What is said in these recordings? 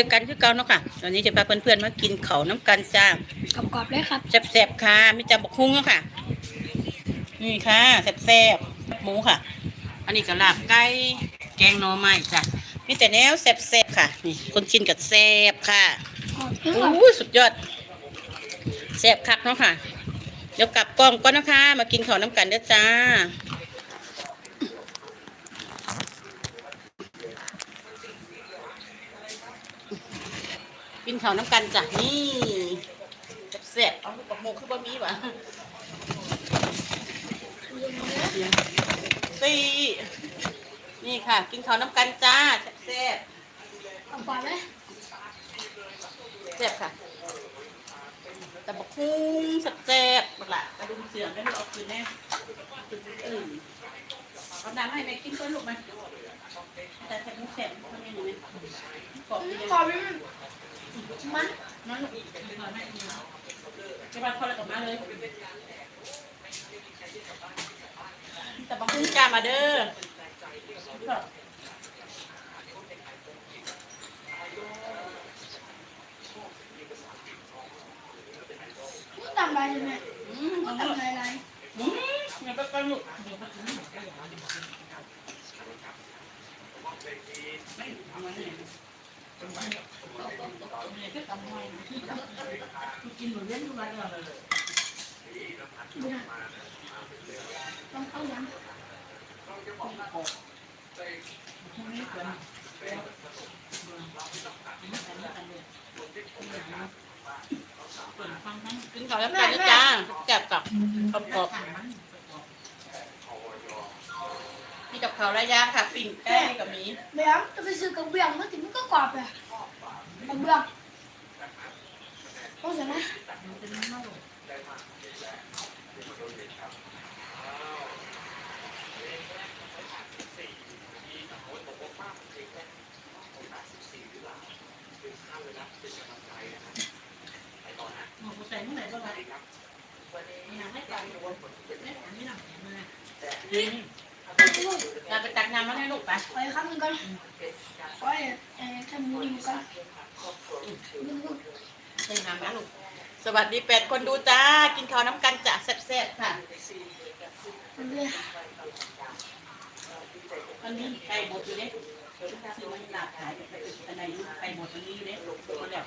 อกันคือเก่าเนาะค่ะตอนนี้จะพาเพื่อนๆมากินเขาวน้ำกันจ้ากรอบๆเลยครับแซ่บๆค่ะมีจับบกฮุ้งเนาะค่ะ นี่ค่ะแซ่บๆหมูค่ะ อันนี้ก็ลาบไก่แกงหน่อไม้จ้ะมีแต่แนวแซ่บๆค่ะนี่คนกินกับแซ่บค่ะกรอบเลยครับอู้สุดยอดแซ่บคักเนาะค่ะ เดี๋ยวกลับกล้องก่อนนะคะ มากินข้าวน้ำกันเด้อจ้า กินข้าวน้ำกันจ้ะนี่แซ่บๆเอาลูกกับโมคือบะหมี่วะตีนี่ค่ะ กินข้าวน้ำกันจ้าแซ่บกรอบๆเลยๆแซ่บค่ะ แต่บักคุ้งแซ่บๆบักละกระดุมเสียงไม่ให้เอาคืนแน่คืนอื่น เอาน้ำให้แม่กินก่อนลูกไหมแต่แซ่บมุกแซ่บทำยังไงเนี่ยกรอบดีกรอบเลยมันนั่นลูกจะมาพอแล้วกลับมาเลยแต่บางคนกล้ามาเด้อมันตำลายเลยแม่อืมมันตำลายอะไร อืมงั้นก็ก็ลูกเดี๋ยวก็ถึงไม่เอามาเนี่ยกินหมูเลี้ยงทุกวันเลยดูนะต้องเข้ายังกินข้าวแล้วกันนะจ้าแซ่บกับกรอบกรอบ มีกับข้าวระยะค่ะปิ่งแป้งกับหมีแม่จะไปซื้อกระเบื้องมาถึงมันก็กรอบเลยกระเบื้องต้องเสียนะใส่เมื่อไหร่ก็ได้เราไปตักน้ำมาให้ลูก ไปขออีกครั้งหนึ่งก่อนขอไอ้ไอ้แค่หมูนี่ก่อนใส่น้ำนะลูกสวัสดีแปดคนดูจ้า กินข้าวน้ำกันจ้ะแซ่บๆค่ะมันเลยอันนี้ไก่บดอยู่เด้เดี๋ยวลูกค้าซื้อมาหลาบขายไปอันไหนลูกไก่บดอันนี้อยู่เด้มาแล้ว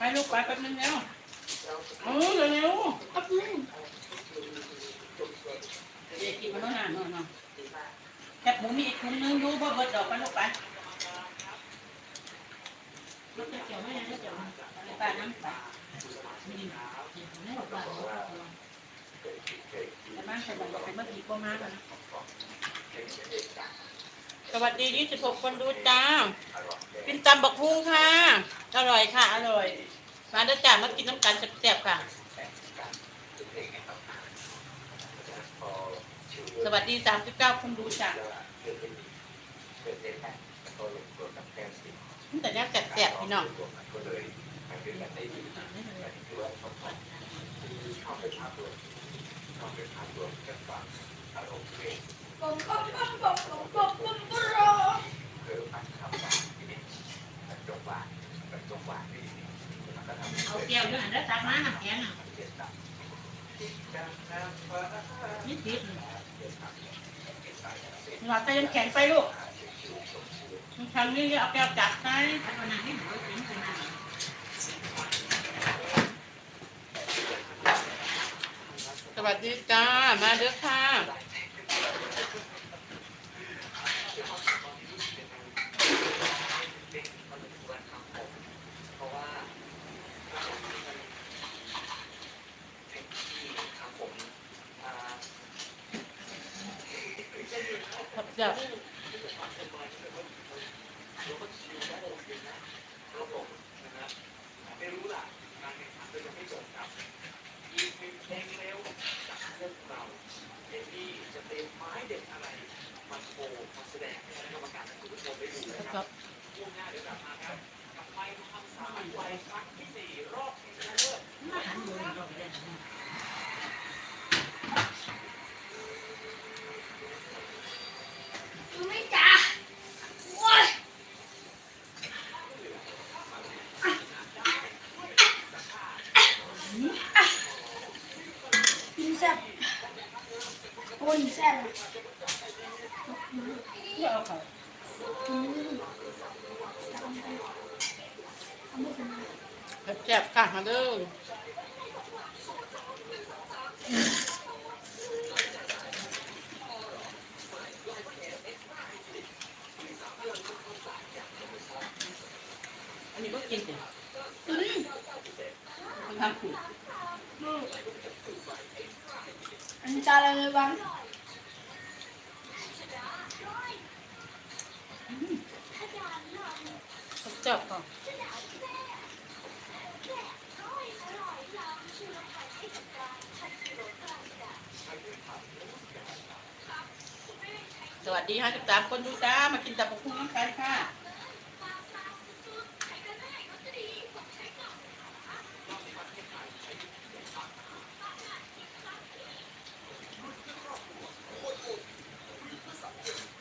ไปลูกไปแป๊บนึงแล้วเออเร็วอัพนึงเด็กกินมันนานๆนอนๆแคบหมูมีอีกถุงนึงดูบ่เบิดดอกไปลูกไปลูกจะเกี่ยวไหมจะเกี่ยวไหมไปป้าน้ำไปแต่บ้านใส่ใบไปเมื่อกี้ก็มาแล้วนะ สวัสดี 26 คนดูจ้า กินตำบักฮุ้งค่ะ อร่อยค่ะ อร่อย มาเด้อจ้ามากินน้ำกันแซ่บๆค่ะ สวัสดี 39 คนดูจ้ะแต่ยังแซ่บๆพี่น้องผมก็ผมผมผมผมผมรอ เอาแก้วด้วยนะตักมาน้ำแข็งอะนิดนิดหลอดใส่น้ำแข็งไปลูกทางนี้เอาแก้วจับไปสวัสดีจ้า มาเด้อค่ะ ครับจ้ะครับกินแซ่บโอ้ยแซ่บเลย เพื่อเอาเขา กินนี่ทำไปทำไม่ถึง แซ่บๆค่ะมาเด้ออันนี้ก็กินสิอืมมันทำถูกอืมอันนี้จานอะไรเลยบ้าง แซ่บก่อนสวัสดีฮะ13คนดูจ้ามากินตับกหุ่งน้ำกันค่ะ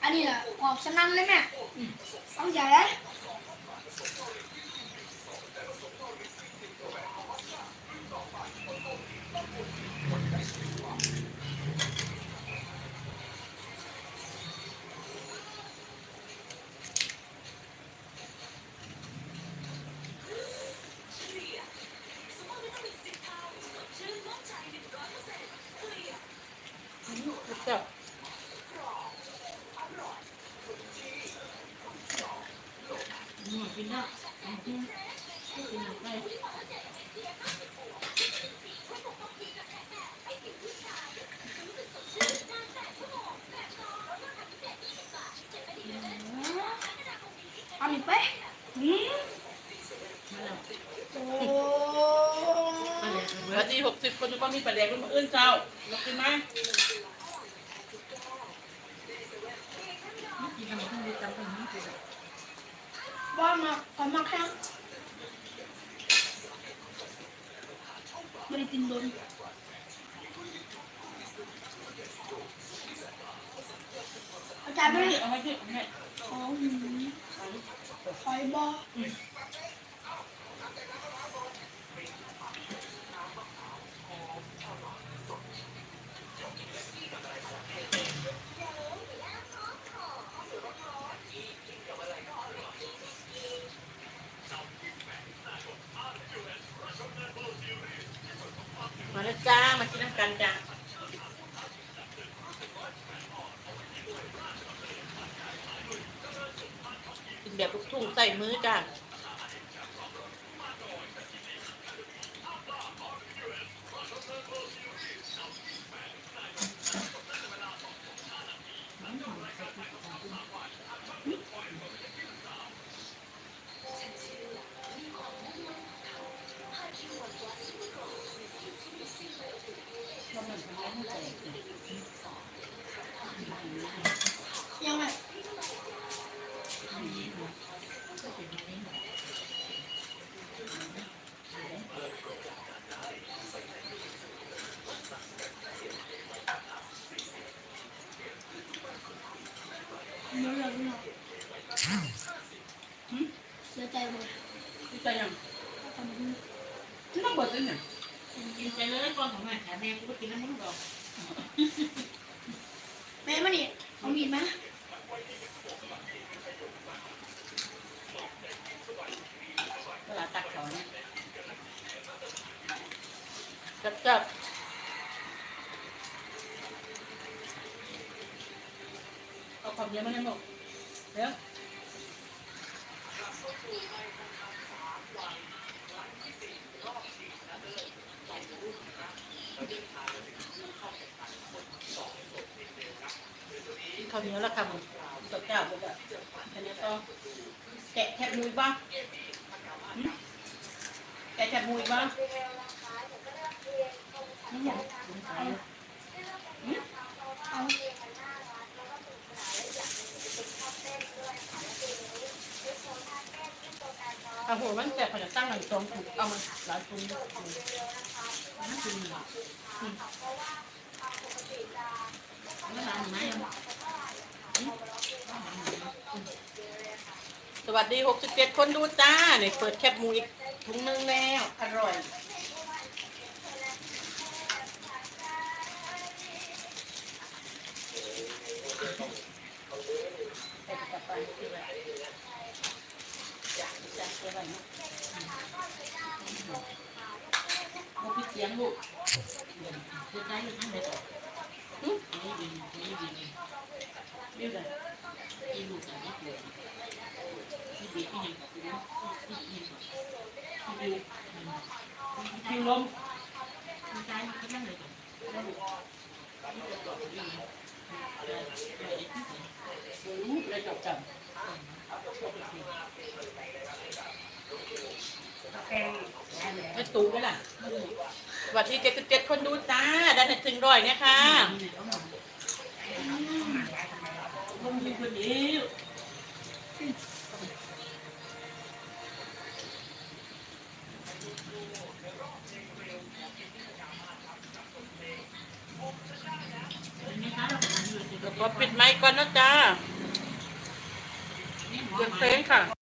อันนี้แหละกรอบสนั่นเลยแม่ ต้องใหญ่เลย แซ่บอืม กินได้อืมกินได้เอาหนิไปอืมโอ้สวัสดีหกสิบคนทุกคนมีประเด็นมาอื่นเจ้าลองกินไหม บ้านมาก่อนมาแข้งไม่ได้กินโดนอาจารย์ไม่ได้เอาไว้ที่เอาไว้ของหมูหอยบอมาแล้วจ้า มา กันจ้ะกินแบบลูกทุ่งใส่มือจ้ะ ยังไงไม่รู้เรื่องเสียใจหมด กินใจยัง ทำไม ที่ต้องเบิดเลยเนี่ย กินไปเลยก่อนของแม่แต่แม่กูก็กินน้ำมันดอก แม่มานี่เอามีดมา เวลาตักเขาเนี่ย จับจับเอาความเยอะมาให้หมดเดี๋ยวข้าวเหนียวแล้วค่ะมึงสดเจ้าเลยอะอันนี้ก็แกะแคบมุยบ้างแกะแคบมุยบ้าง ถ้าหัวมันแตกเขาจะตั้งหลังสองถุงเอามาหลายถุงมันคือหนึ่งแล้วหลานหนสวัสดี 67 คนดูจ้าเนี่ยเปิดแคบมูอีกถุงนึงแล้ว อร่อยไป cái một cái tiếng luôn cái cái nó không đẹp ừ ไอ้ตูไปล่ะสวัสดีเจ็ดสิบเจ็ดคนดูจ้าดันถึงร้อยเนี่ยค่ะต้องคนเดียวแล้วก็ปิดไมค์ก่อนนะจ้าเปิดเพลงค่ะ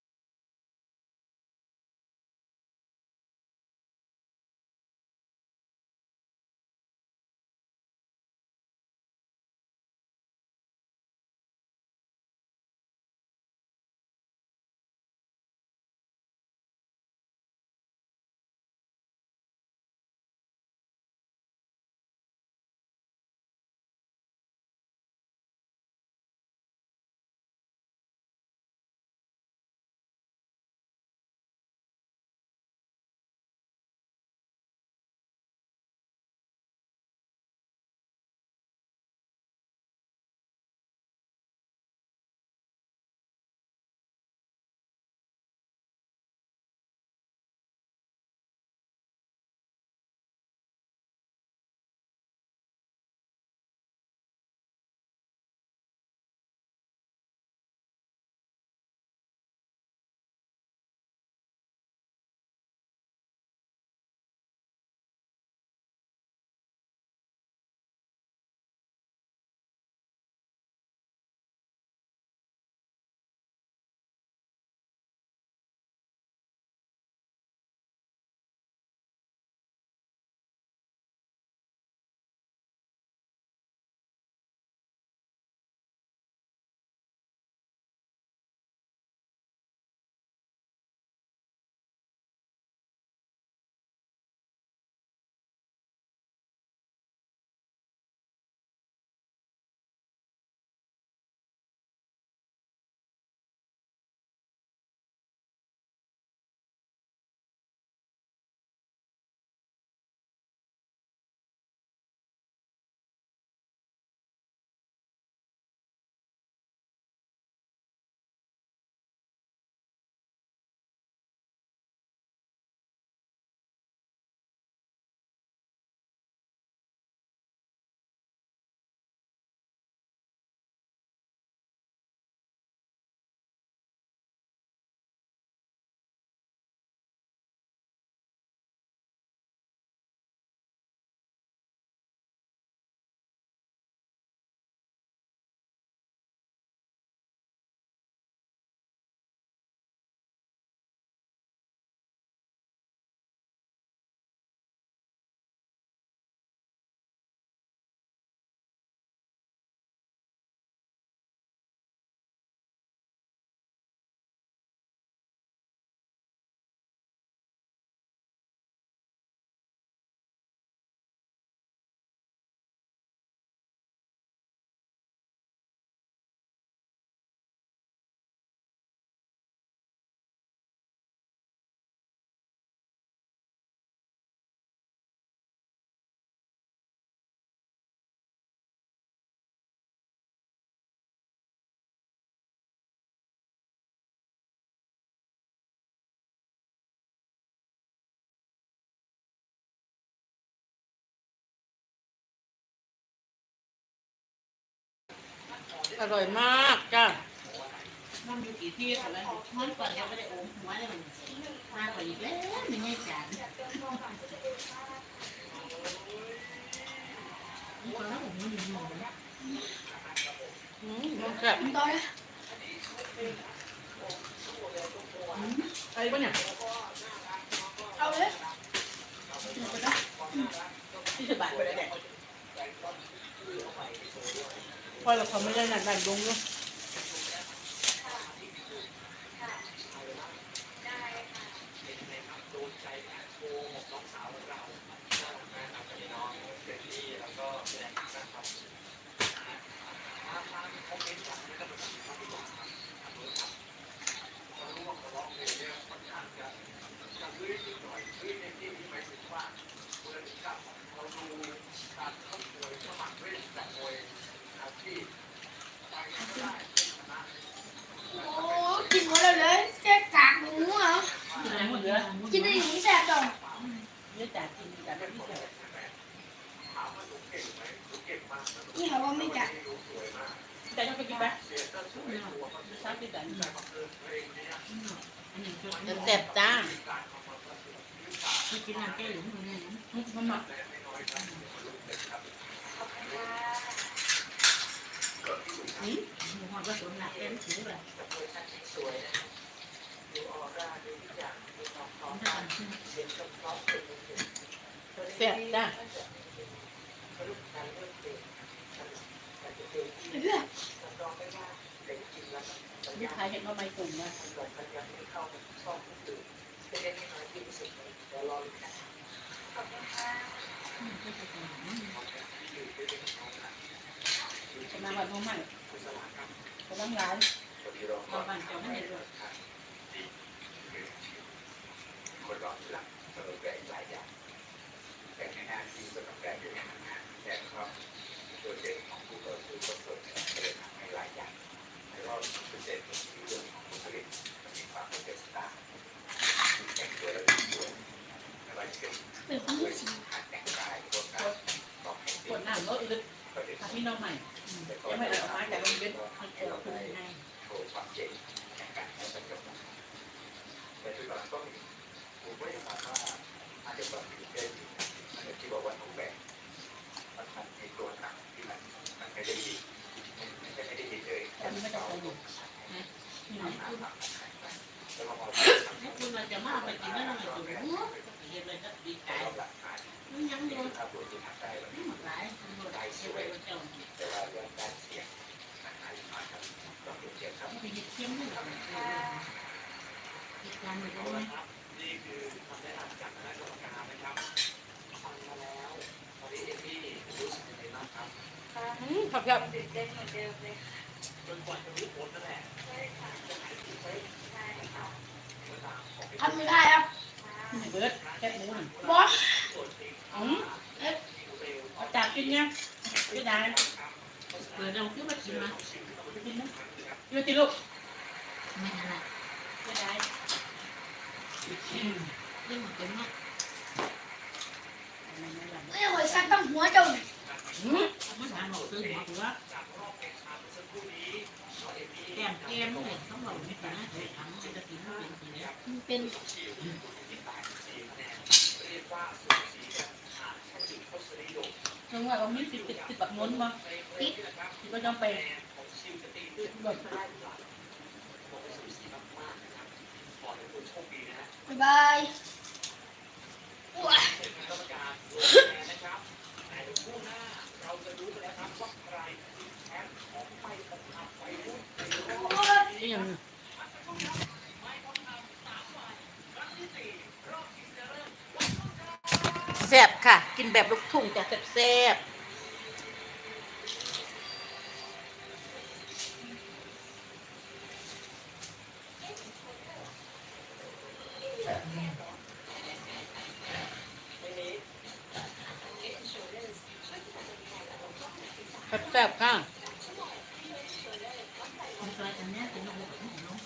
อร่อยมากจ้ามันอยู่กี่ที่อะไรมันก่อนยังไม่ได้โอมหัวเลยมันมาก่อนอีกแล้วไม่ให้จานนี่ก่อนแล้วผมมันอยู่หนูนะอืมมันแซ่บมันต่อเลยอะไรปะเนี่ยเอาเลยเดี๋ยวก่อนนะยี่สิบบาทไปเลยเนี่ย พอเราทำไม่ได้หนานนานลงเนาะ โอ้กินหมดแล้วเลยแค่กากหมูเหรอ กินอะไรหมดเลย กินได้อย่างนี้แซ่บจังเยอะจ่ากินจ่าแบบนี้เลยนี่เขาว่าไม่จัดจ่าต้องไปกินไปเช้ากินจ่าอันนี้ก็จะแซ่บจ้ากินน้ำแก้หรือไม่ได้นะมันหมักนี่หมูหอมผสมหนักเต็มถือเลย ถ้ากันขึ้นแซ่บจ้าเพื่อนลูกค้าเห็นว่าไม่กลุ่มนะกำลังวันน้องใหม่กำลังร้านเราบ้านเจ้าไม่ได้ด้วย คนรอที่หลังเสมอแก่หลายอย่างแต่ในหน้าที่ก็ต้องแก้ด้วยกันนะแต่ครับตัวเด่นของผู้ก็คือคนสดก็เลยทำให้หลายอย่างแล้วก็จุดเด่นก็คือเรื่องของผู้ผลิตมันมีความเป็นสตาร์แต่งตัวและตัวไม่ว่าจะเป็นเป็นคนด้วยการแต่งกายพวการตอบให้ปวดหน้ารถอึดประเด็นหาพี่น้องใหม่ยังไม่ได้ออกมาจากโรงเรียนให้เราได้โชว์ความเจ๋งในการให้ประโยชน์แต่ที่เราต้อง ผมไม่ได้ถามว่าอาจจะต้องมีเกณฑ์อันที่บอกว่าถูกแบ่งมันมันมีตัวหนักที่มันมันไม่ได้ดีไม่ได้ไม่ได้ดีเลย แต่ไม่ได้ไปอยู่ นี่มันคือ แล้วก็พอ ถ้าคุณเราจะมาไปกินแล้วเราจะรู้เห็นเลยก็ดีใจ เราหลักฐาน มันยังโดน ถ้าตัวที่ทำได้แล้ว ไม่หมดหลายมันหมดหลายเสียไปเจ้า แต่ว่าเรื่องการเสี่ยงอาหารมาครับต้องดูเสี่ยงครับ ไปหยิบเทียมนี่หรอกเหตุการณ์มันก็ไม่ นี่คือคำแนะนำจากคณะกรรมการนะครับฟังมาแล้วตอนนี้เอมี่รู้สึกยังไงบ้างครับ ครับครับ ตื่นเต้นเหมือนเดิมเลยค่ะ จนกว่าจะรู้ผลนั่นแหละ ใช่ค่ะใช่ค่ะ ทำไม่ได้ครับ เบิร์ดแค่หมูหนึ่ง บอส อืมเอาจับ กินเนี่ยไม่ได้เปิดเราคือมากินมากินนะยูติลูกไม่อะไรไม่ได้เรื่องมันเป็นว่าไม่เอาไว้ซักตั้งหัวเจ้าเนี่ยอืมมันหาหนูซื้อหัวหัวแกมแกมเนี่ยต้องบอกไม่เป็นนะเดี๋ยวทำจะกินไม่เป็นทีเดียวมันเป็น ถึงว่าเรามีสิบติดติดแบบน้นมาติดที่ก็ต้องไปแบบบ๊ายบายว้าอย่าง แซ่บค่ะ กินแบบลูกทุ่งจะแซ่บแซ่บค่ะ มันกลายเป็นแม่เป็นลูกของน้อง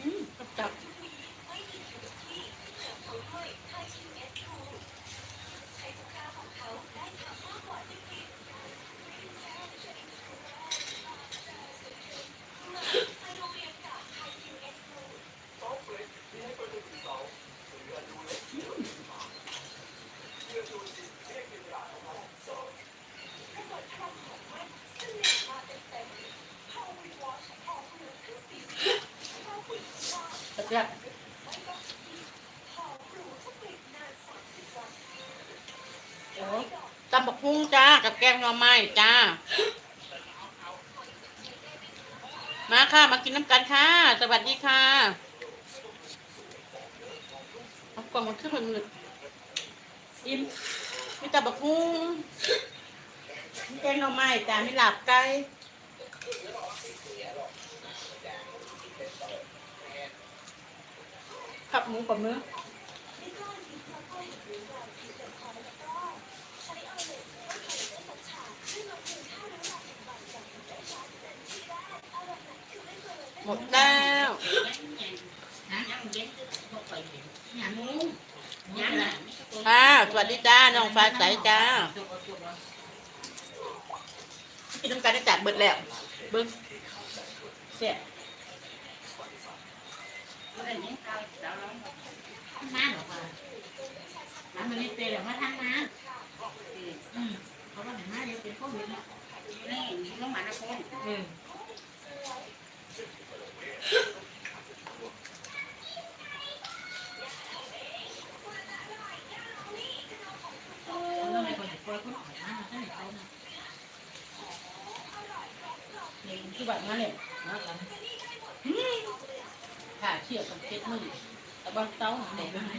อืมจับจับโอ้ตำบั กหุ่งจ้า กับแกงหน่อไม้จ้า มาค่ะ มากินน้ำกันค่ะ สวัสดีค่ะเอากล่องมันขึ้นมามืดอิ่มมีตำบักหุ่งแกงหน่อไม้จ้ามีหลาบไก่ขับหมูกับเนื้อ หมดแล้วนะยังเย็นก็ไปเห็นยังงูยังนะค่ะสวัสดีจ้า น้องฟ้าใสจ้าจบจบแล้วพี่ต้องการได้จัดเบิดแล้วเบิ้งเสียอะไรเนี่ยเราเราเราทำงานหรอวะร้านมันนี่เตะหรือว่าทำงานอืมเพราะว่าเห็นไหมเดี๋ยวเป็นโควิดแล้วนี่ต้องมานะคนอืมเราไม่ควรจะปล่อยคนออกม คือแบบนั้นเนี่ยแล้วกันค่ะเชี่ยวกับเจ็ดมือแต่บางเต้าเด็กไม่ให้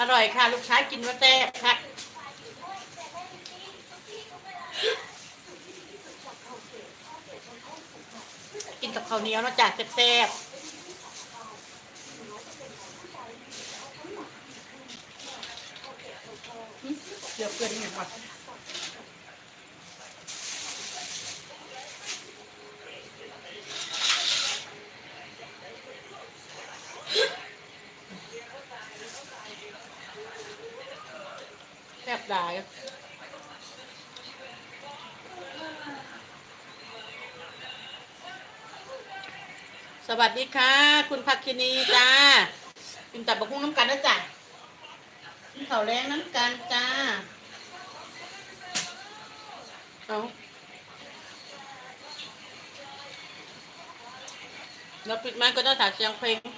อร่อยค่ะ ลูกชายกินว่าแซ่บค่ะ นกับข้าวเหนียวเนาะจ้ะแซ่บๆเดี๋ยวเกินหนึ่งก่อนแซ่บหลาย สวัสดีค่ะ คุณภักคินีจ้ากินตับบกหุ้งน้ำกันนะจ้ะกินข้าวแรงน้ำกันจ้าเอาแล้วปิดไม้ก็ต้องถากเสียงเพลง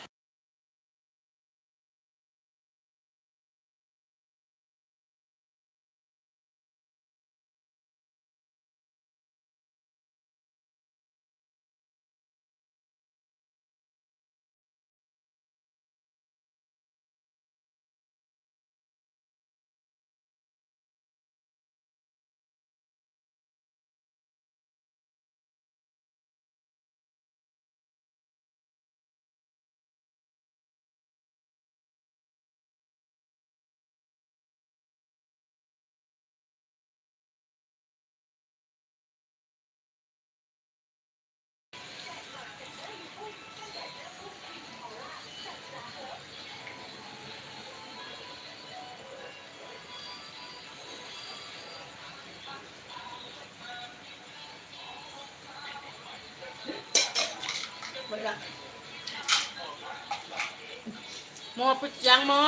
หมอปุจยังหมอ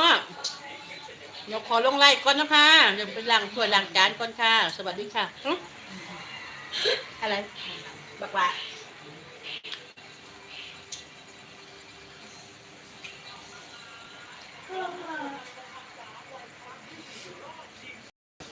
เดี๋ยวขอลงไล่ก่อนนะคะเดี๋ยวไปล้างถ้วยล้างจานก่อนค่ะ สวัสดีค่ะหึอะไร บักว่าเ